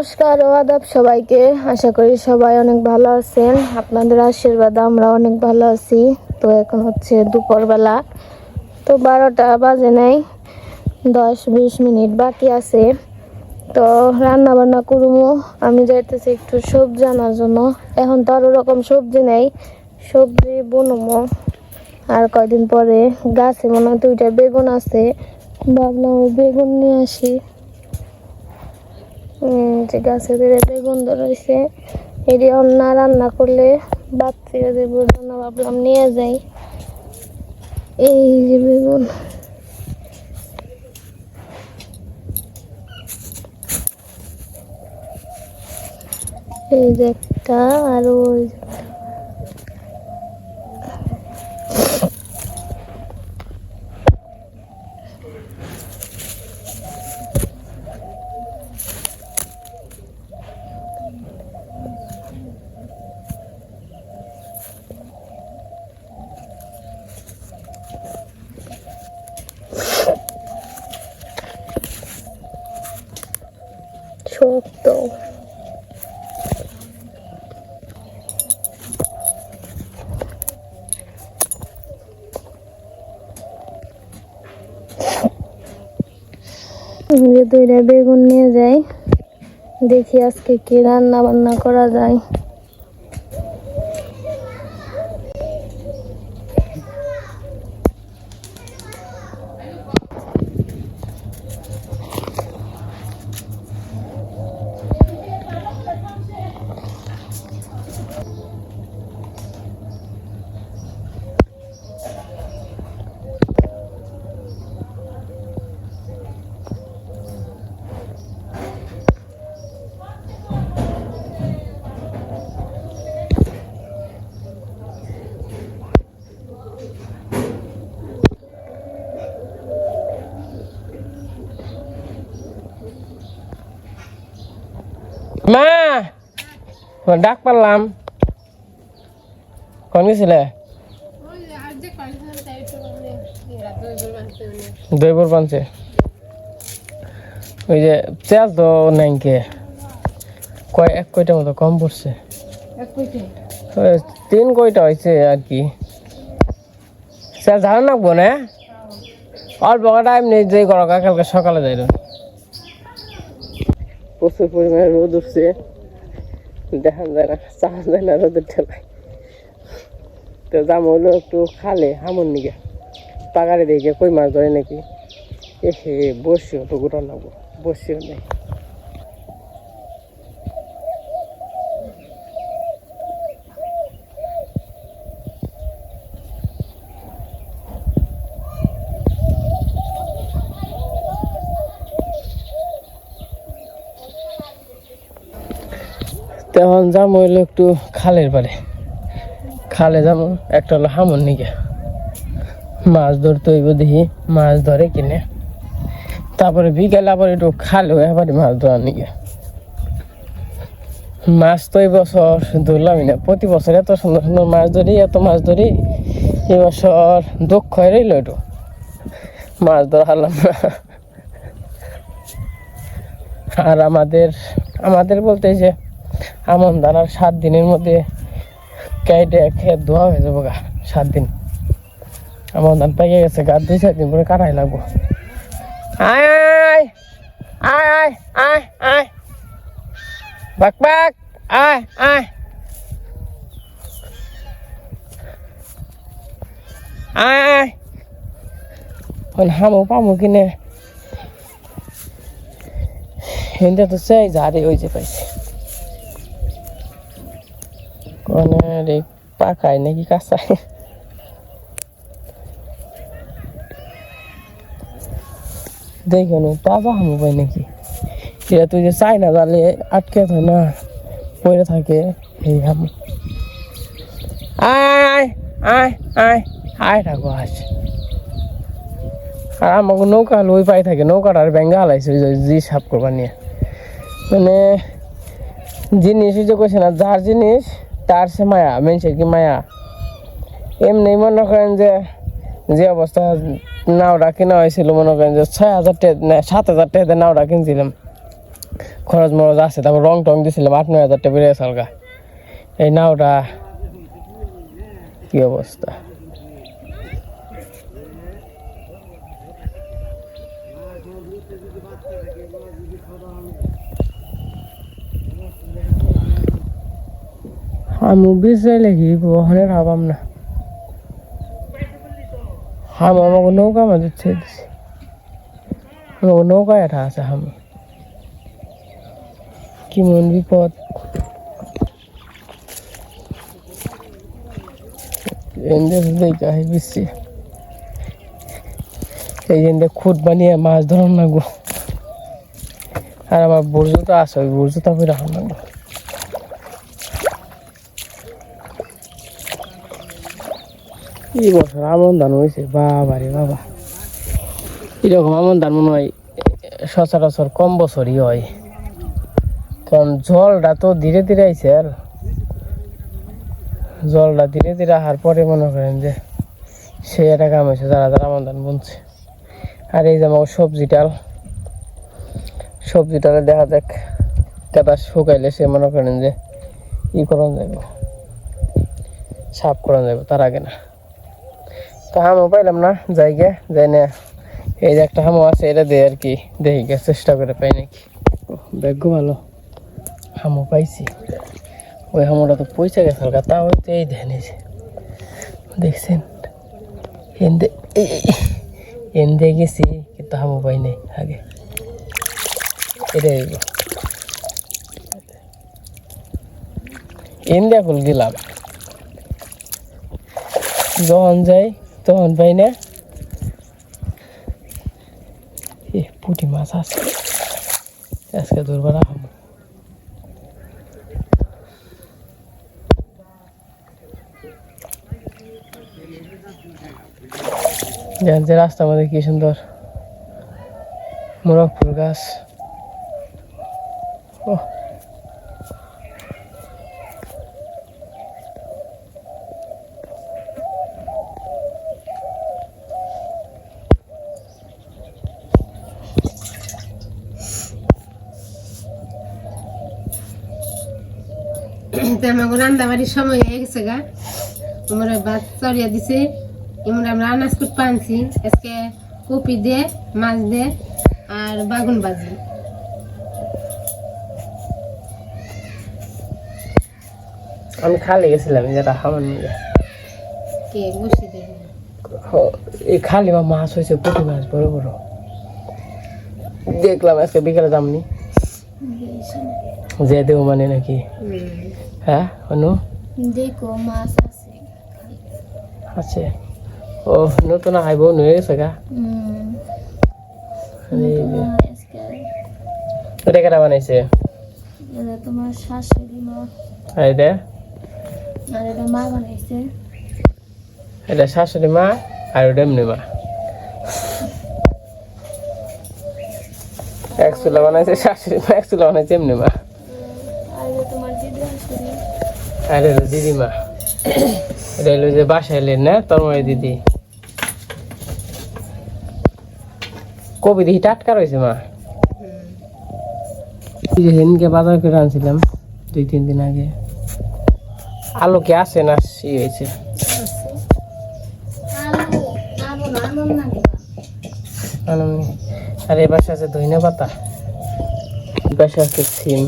নমস্কার ও আদাব সবাইকে। আশা করি সবাই অনেক ভালো আছেন। আপনাদের আশীর্বাদ আমরা অনেক ভালো আছি। তো এখন হচ্ছে দুপুরবেলা। তো বারোটা বাজে নাই, দশ বিশ মিনিট বাকি আছে। তো রান্না বান্না করব আমি যাইতেছি একটু সবজি আনার জন্য। এখন তো আর ওরকম সবজি নেই। সবজি বনমো। আর কয়দিন পরে গাছে মনে হয় দুইটা বেগুন আছে। ভাবলাম বেগুন নিয়ে আসি। যে গাছে বেগুন ধরেছে এটি অন্য রান্না করলে বাদ থেকে দেবো জন্য ভাবলাম নিয়ে যাই। এই যে বেগুন। এই যে একটা, আর ওই যে একটা। শক্ত দুইটা বেগুন নিয়ে যাই। দেখি আজকে কি রান্না বান্না করা যায়। ডাক পারলাম। কোন গেছিলে? দইবর পানছে ওই যে তেল তো নাই কয়, এক কয়টা মতো কম পড়ছে। তিন কয়টা হয়েছে আর কি। তেল ধারণ রাখব না? অল্প টাইম নেই যে করো কালকে সকালে যাই প্রচুর পরিমাণে রোদ উঠছে। দেখা যায় না চাওয়া যায় না রোদের ঠেলায়। তো দাম হলো একটু খালে হামুন নিগে। পাগারে দিকে কই মাছ ধরে নাকি? এ হে বসিও তো গোটা নেব বসিও নেই। তখন যাম হইল একটু খালের পারে খালে যাব একটা হলো হামন নিকে। মাছ ধরতে হইব দেখি, মাছ ধরে কিনে। তারপরে বিকেল আবার একটু খালে এবারে মাছ ধরার নিকে। মাছ তো এই বছর ধরলামই না। প্রতি বছর এত সুন্দর সুন্দর মাছ ধরি, এত মাছ ধরি এবছর দক্ষ হয়ে রইল একটু। মাছ ধরা হারলাম না। আর আমাদের আমাদের বলতে যে আমন ধান আর সাত দিনের মধ্যে কেটে খেয়ে ধোয়া হয়ে যাব গা, সাত দিন। আমন ধান পেকে গেছে, গা দুই চার দিন পরে কাটাই লাগবো। আয় আয় বাক বাক কিনে। হিন্দে তো চাই ঝাড়ে ওই যে পাইছে। এই পাকায় নাকি কাঁচায়? দেখুন তাজা হামু পাই নাকি। এটা তুই যে চাই না জালে আটকে থাকে না, পড়ে থাকে, এই হামু আয় আয় আয় আয় থাকো আস আর আমাকে নৌকা হলো ওই পাই থাকে, নৌকাটা আর ব্যাঙ্গা হালাইছে জি সাপ করবার নিয়ে। মানে জিনিস ওই যে কইছে না, যার জিনিস তার সে মায়া মানুষের কি মায়া? এমনি মনে করেন যে যে অবস্থা নাওড়া কেনা হয়েছিল, মনে করেন যে ছয় হাজার টাকা সাত হাজার টাকা নাওড়া কিনছিলাম। খরচ মরচ আছে, তারপর রং টং দিয়েছিলাম আট, নয় হাজার টাকা বেড়ে এই নাওড়া, কি অবস্থা? আমি বিছাইলে কি ওখানে ভাবাম না। হাম, আমাকে নৌকা মাঝে ছেড়ে দিছি। আমাকে নৌকা এটা আছে হাম। কি মন বিপদ। দেখা হয় বেশি এই এন্দে খুঁট বানিয়ে মাছ ধরার গো আর আমার বর্জুতা আছে, ওই বর্জুতা করে রাখার না এই বছর আমন ধান হয়েছে বাবা রে বাবা। এরকম আমন ধান মনে হয়, সচরাচর কম বছরই হয়। কারণ জলটা তো ধীরে ধীরে আইছে আর। জলটা ধীরে ধীরে আহার পরে মনে করেন যে, সে একটা কাম হয়েছে যারা যারা আমন ধান বুনছে। আর এই যে আমার সবজি ডাল সবজিটাল সবজিটালে দেখা যাক কাদা শুকাইলে সে মনে করেন যে, ই করান যাইব, সাফ করান যাইব, তার আগে না। তো হামও পাইলাম না জায়গা যাই না। এই যে একটা হামও আছে এটা দিয়ে আর কি দেখি গে চেষ্টা করে পাই নাকি। ব্যাগ্য ভালো। হামও পাইছি। ওই হামোটা তো পয়সা গেছে হালকা তা হয়তো এই ধ্যান এসে দেখছেন? এনদে এনদে গেছি কিন্তু হামও পাই নাই আগে। এটাই এনদে এখন গেলাম। যখন যাই তখন পাই না। এ, পুঁটি মাছ আছে। আজকে ধরবার দেখেন যে রাস্তার মধ্যে কি সুন্দর মোরগ গাছ ও তো আমাকে রান্না বাড়ির সময় হয়ে গেছে গা। আমরা ভাত চড়িয়ে দিছে। আমরা আমরা আনাজ কুট পানছি আজকে কপি দে মাছ দে আর বাগুন বাজি আমি খালি গেছিলাম যেটা খাবার নিয়ে কে বসে এই খালি বা মাছ হয়েছে পুঁটি মাছ বড় বড়। দেখলাম আজকে বিকেলে দামনি যে দেও মানে নাকি? হ্যাঁ অনু? দেখো মাছ আছে। আছে। ও নতুন আইব হয়ে গেছে গা? এটা কেটা বানাইছে? তোমার শাশুড়ি মা। এই দে আর এটা মা বানাইছে। এটা শাশুড়ি মা আর ওটা এমনি মা। এক চুলা বানাইছে শাশুড়ি মা এক চুলা বানাইছে এমনি মা। আর তোমার দিদি শাশুড়ি। আর এটা দিদিমা। এটা হলো যে বাসায় এলেন না? তন্ময় দিদি। কবি দেখি টাটকা রয়েছে মা। এই বাজার করে আনছিলাম দুই, তিন দিন আগে। আলু কি আছে না ই হয়েছে। আর এই পাশে আছে ধইনা পাতা। পাশে আছে সিম।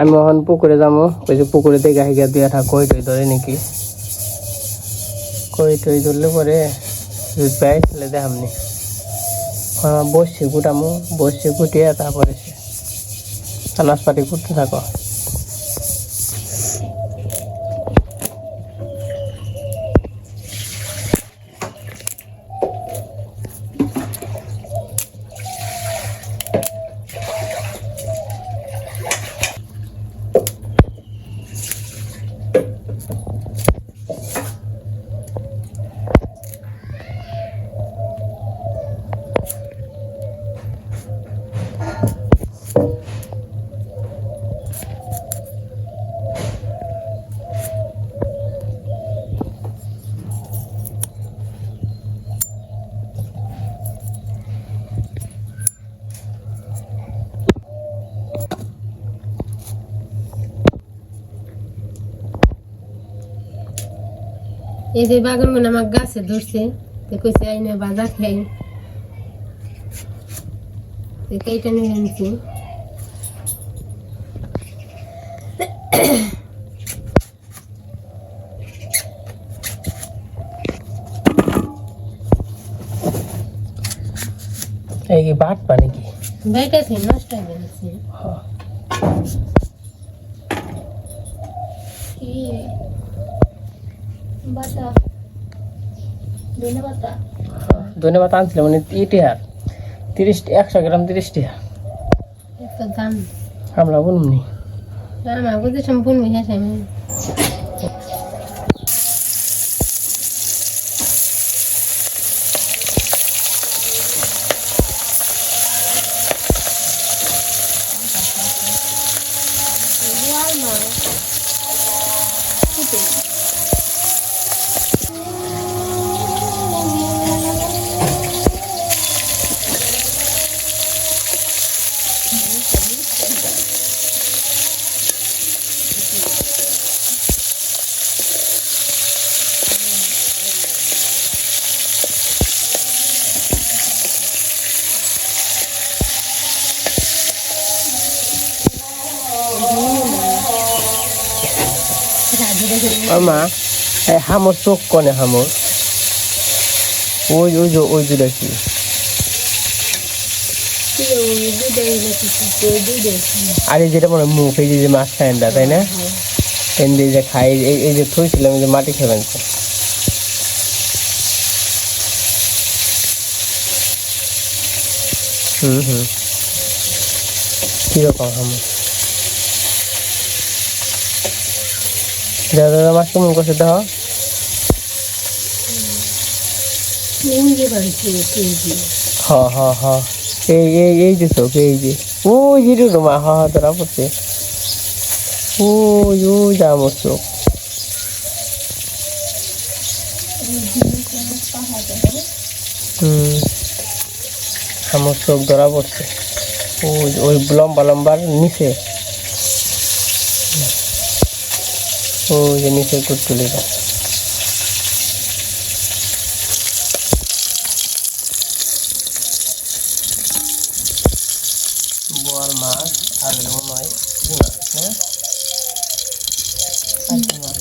আমি এখন পুকুরে যাব ওই যে পুকুরে দেখে হিগা দিয়ে একটা কই টই ধরে নাকি? কই টই ধরলে পরে? পাই তাহলে দেখামনি আমার বসছি কুটামো বসছি কুটিয়ে তারপরে সে আনাজপাতি কুটতে থাকো। এই যে বাগান আমার গাছে ধরছে। তো কইছে আইনে বাজা খাই। তো কেইটা নিয়ে আনছি। এই কি বাট পানি কি বাইটা থেকে নষ্ট হয়ে। গেছে ধন্যবাদ আনছিলাম মানে ইটিহার তিরিশ একশো গ্রাম তিরিশ টিহা। আমরা বলুন বুঝে সম্পূর্ণ শেষ মা হামর চোখ কনে হামর? ওই ওই ওই দুটা কি আর যেটা মনে মুখ এই যে মাছ খায় না, তাই না? এমনি যে খাই এই যে থইছিলাম যে মাটি খাবেন হুম হুম। কীরকম হামর? দাদা দাদা মাছ কেমন করছে দেখো হ হ হ। এই এই এই যে চোখ এই যে। ওই যে রে মা হ ধরা পড়ছে। ওই যা আমার চোখ। হুম। আমার চোখ ধরা পড়ছে। ওই ওই লম্বা লম্বার নিচে। ওই যে নিচে কুটকুলিটা বোয়াল মাছ আর মনে হয় কি মাছ হ্যাঁ কাশি মাছ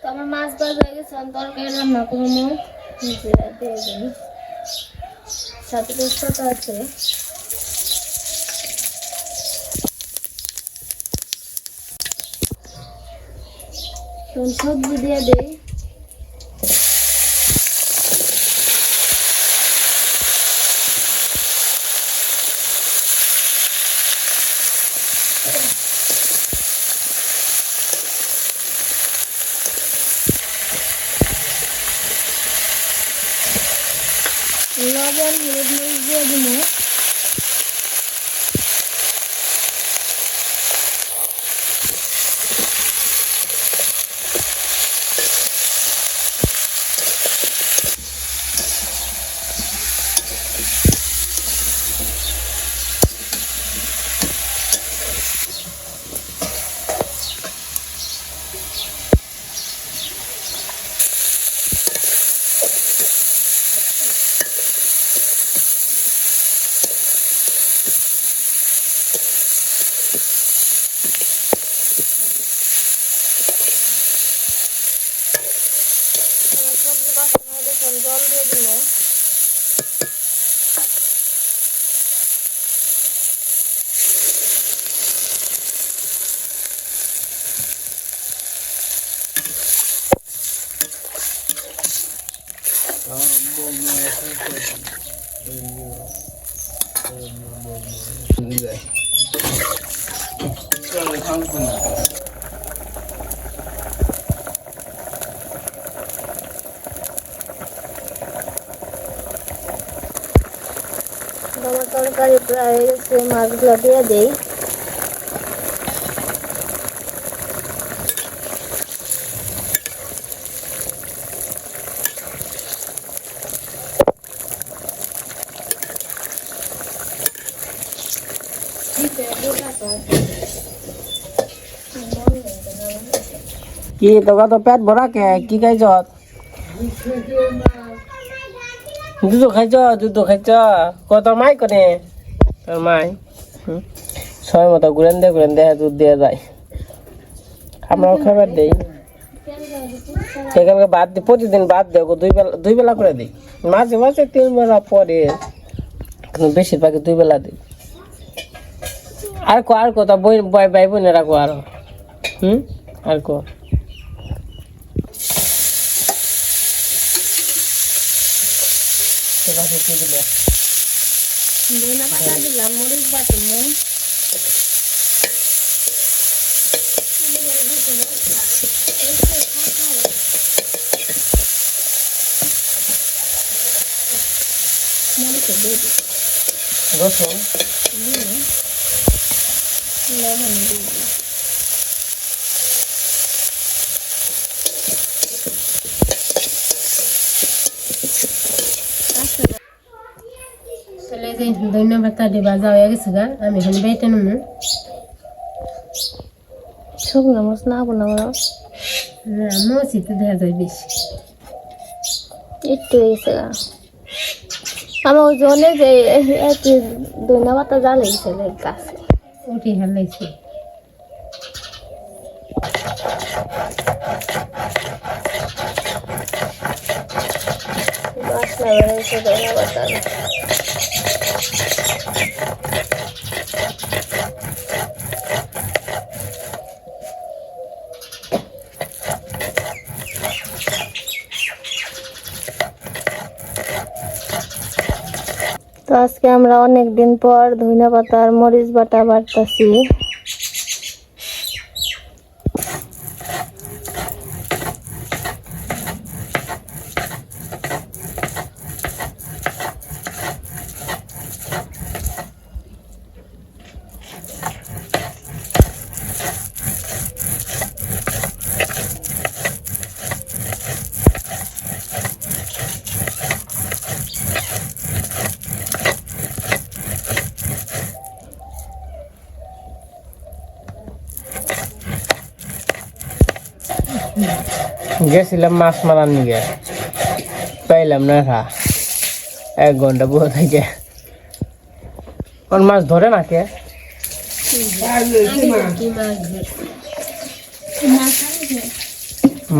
তো আমার মাছ ভাজা হয়ে গেছে আমি তরকারি রান্না করব নিজেরা দিয়ে সবজি দিয়ে দেই লবণ হলুদ তরকারি প্রায় গেছে মাছগুলো দিয়ে দেই। কি তোকা তো পেট ভরা কে কি খাইছ? দুধ খাইছ দুধ খাইছ? ক তোর মাই কনে? তোর মাই। সময় মতো ঘুরেন দে ঘুরেন দে, দুধ দিয়ে যায়। আমরাও খাবার দেই। সেখানকে বাদ দিই প্রতিদিন বাদ দেও দুই বেলা দুই বেলা করে দিই। মাঝে মাঝে তিন বেলা পরে, কিন্তু বেশিরভাগই দুই বেলা দিই। আর কো আর কো, তা বই ভাই বোনেরা কো আরও? হুম? আর কো? আছে কি দিলে। ধনিয়া পাতা দিলাম মরিচ মরিচের দিয়ে দিই রসুন। লবণ দিয়ে দিই ধন্যবাদ তাদের বাজা হয়ে গেছে গা। আমি এখন বেটে নেব। শুকনো মরিচ না বানাবো হ্যাঁ মসজিদে দেখা যায় বেশি। একটু হয়েছে গা। আমার ওজনে যে একটু ধনিয়া পাতা জ্বালে গেছিল গাছে উঠে হালাইছে। বাসনা বেরোয়েছে ধনিয়া পাতার তো আজকে আমরা অনেক দিন পর ধনিয়া পাতার মরিচ বাটা বাটতাছি। গেছিলাম মাছ মারার নিগে। পাইলাম না খা এক ঘণ্টা বসে থেকে। মাছ ধরে না কে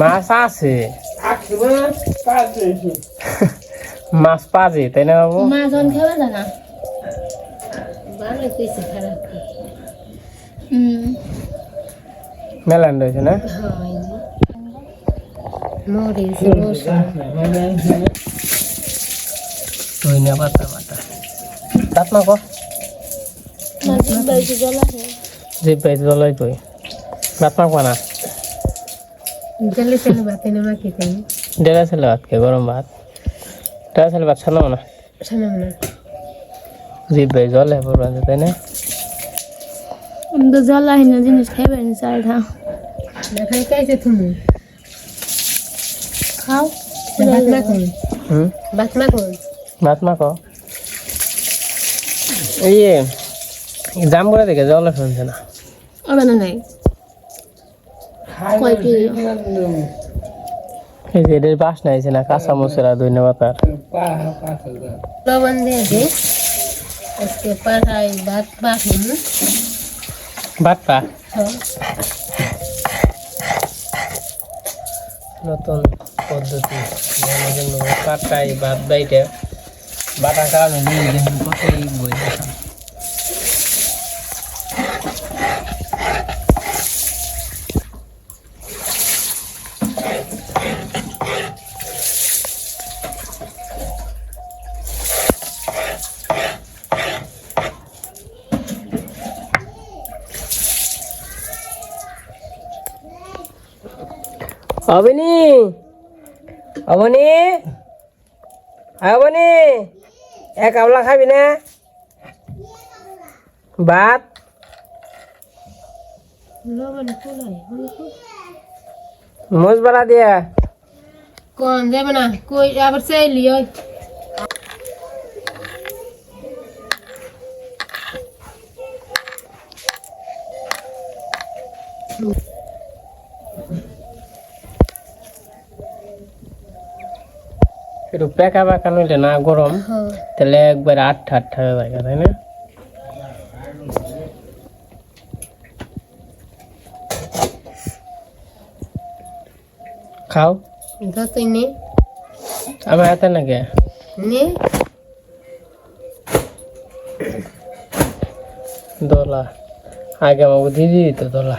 মাছ আছে। মাছ পাজে তাই না বাবু? মা যখন খেয়ে জানা ভালো কইছে খারাপ। মেলান রয়েছে না? হ্যাঁ। মরিচ ধনিয়া পাতা পাতা। তাত না যে পাই কই। ভাত না না? ডেরা ছেলে ভাত কে গরম ভাত। ডেরা ছেলে ভাত ছাড়লাম না না যে পাই জলে পড়বেন তাই না? আমি তো জলা হিনা জিনিস খাইবে না খাইছে তুমি? খাও। ভাত মাখুন হুম? ভাত মাখুন ভাত না কো এই যে, জাম করে দেখে জলে শুনছে না। হবে না নাই? কয় কি এই যে এদের বাস নাইছে না কাঁচা মশলা ধনিয়া পাতার। লবণ দিয়ে দে। আজকে পাঠাই ভাত মাখুন ভাত পা? হ্যাঁ। নতুন। পদ্ধতি। কাটাই বাদ বাইটে। বাটার কারণে দেখুন কতই বই অবনি অবনি এক আমলা খাবি না? ভাত? মোজ বাড়া দিয়া। কোন যাবে না, কই, আবার চাইলি, ওই। একটু পেকা পেকা নইলে না গরম হ্যাঁ। তাহলে একবার আটটা আটটা হয়ে যায় তাই না? খাও। যতই নে। আমার হাতে নাকি? নে। দোলা। আগে আমাকে দিয়ে দিত দোলা।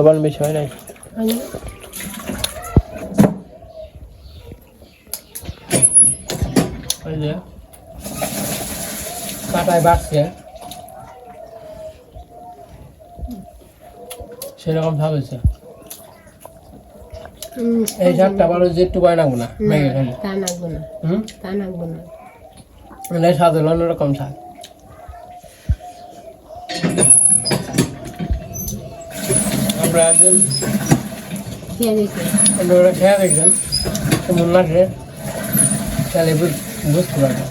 লবণ বেশি হয় নাই। কাটায় বাড়ছে। সেরকম ভাবেছে উম, এই শাকটা ভালো যে একটু বায় নাগবো না না, মেঘে খালি তা নাগবো না। হুম? তা নাগবো না। মানে স্বাদ হলো অন্যরকম স্বাদ আমরা একদিন খেয়ে দেখবেন কেমন লাগে তাহলে বুঝতে পারবেন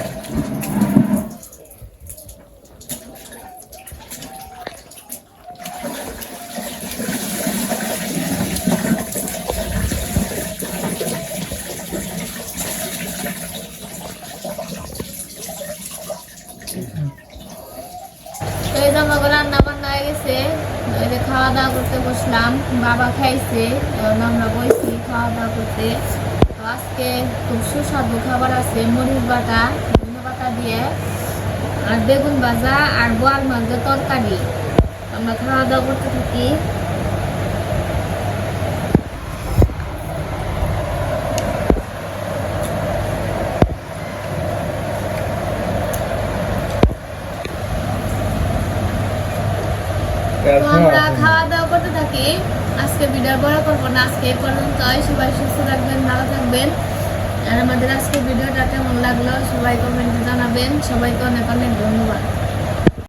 তো এই যে আমাকে রান্না বান্না হয়ে গেছে এই যে খাওয়া দাওয়া করতে বসলাম, বাবা খাইছে আমরা বইছি খাওয়া দাওয়া করতে আজকে খুব সুস্বাদু খাবার আছে, মরিচ বাটা, ধনে পাতা দিয়ে, আর বেগুন ভাজা, আর বোয়াল মাছের তরকারি। আমরা খাওয়া দাওয়া করতে থাকি তো আমরা খাওয়া দাওয়া করতে থাকি আজকে ভিডিও বড় করব করুন আজকে এই সবাই সুস্থ থাকবেন, ভালো থাকবেন। আর আমাদের আজকে ভিডিওটা কেমন লাগল, সবাই কমেন্টে জানাবেন। সবাইকে অনেক অনেক ধন্যবাদ।